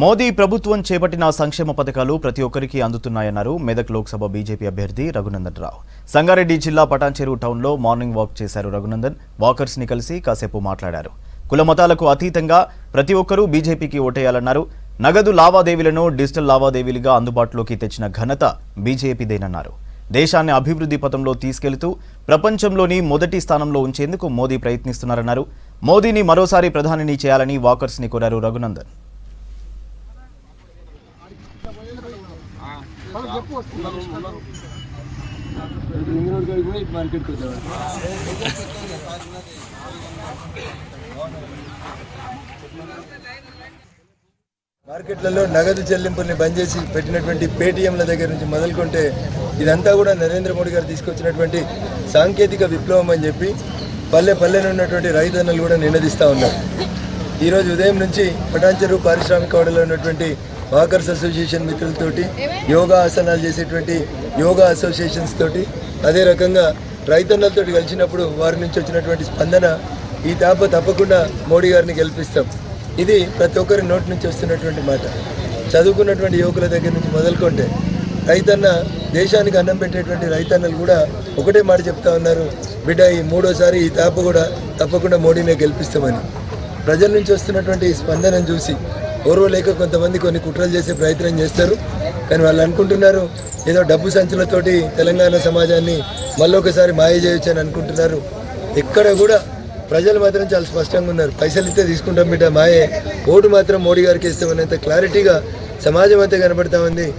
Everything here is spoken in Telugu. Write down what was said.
మోదీ ప్రభుత్వం చేపట్టిన సంక్షేమ పథకాలు ప్రతి ఒక్కరికి అందుతున్నాయన్నారు మెదక్ లోక్సభ బీజేపీ అభ్యర్థి రఘునందన్ రావు సంగారెడ్డి జిల్లా పటాన్చెరు టౌన్లో మార్నింగ్ వాక్ చేశారు రఘునందన్. వాకర్స్ని కలిసి కాసేపు మాట్లాడారు. కుల మతాలకు అతీతంగా ప్రతి ఒక్కరూ బీజేపీకి ఓటేయాలన్నారు. నగదు లావాదేవీలను డిజిటల్ లావాదేవీలుగా అందుబాటులోకి తెచ్చిన ఘనత బీజేపీదేనన్నారు. దేశాన్ని అభివృద్ధి పథంలో తీసుకెళ్తూ ప్రపంచంలోని మొదటి స్థానంలో ఉంచేందుకు మోదీ ప్రయత్నిస్తున్నారన్నారు. మోదీని మరోసారి ప్రధానిని చేయాలని వాకర్స్ని కోరారు రఘునందన్. పోయి మార్కెట్కి వచ్చాడు మార్కెట్లలో నగదు చెల్లింపుల్ని బంద్ చేసి పెట్టినటువంటి పేటీఎంల దగ్గర నుంచి మొదలుకుంటే ఇదంతా కూడా నరేంద్ర మోడీ గారు తీసుకొచ్చినటువంటి సాంకేతిక విప్లవం అని చెప్పి పల్లె పల్లెన ఉన్నటువంటి రైతన్నలు కూడా నినదిస్తూ ఉన్నారు. ఈరోజు ఉదయం నుంచి పటాంచెరు పారిశ్రామిక వాడలో ఉన్నటువంటి వాకర్స్ అసోసియేషన్ మిత్రులతోటి యోగా ఆసనాలు చేసేటువంటి యోగా అసోసియేషన్స్ తోటి అదే రకంగా రైతన్నలతోటి కలిసినప్పుడు వారి నుంచి వచ్చినటువంటి స్పందన ఈ తాప తప్పకుండా మోడీ గారిని గెలిపిస్తాం. ఇది ప్రతి ఒక్కరి నోటి నుంచి వస్తున్నటువంటి మాట. చదువుకున్నటువంటి యువకుల దగ్గర నుంచి మొదలుకుంటే రైతన్న దేశానికి అన్నం పెట్టేటువంటి రైతన్నలు కూడా ఒకటే మాట చెప్తా ఉన్నారు బిడ్డ ఈ మూడోసారి ఈ తాప కూడా తప్పకుండా మోడీనే గెలిపిస్తామని. ప్రజల నుంచి వస్తున్నటువంటి స్పందనను చూసి ఓర్వలేక కొంతమంది కొన్ని కుట్రలు చేసే ప్రయత్నం చేస్తారు. కానీ వాళ్ళు అనుకుంటున్నారు ఏదో డబ్బు సంచులతోటి తెలంగాణ సమాజాన్ని మళ్ళొకసారి మాయ చేయొచ్చు అని అనుకుంటున్నారు. ఎక్కడ కూడా ప్రజలు మాత్రం చాలా స్పష్టంగా ఉన్నారు. పైసలు ఇస్తే తీసుకుంటాం బిడ్డ మాయే. ఓటు మాత్రం మోడీ గారికి ఇస్తామనేంత క్లారిటీగా సమాజం అంతా కనబడతా ఉంది.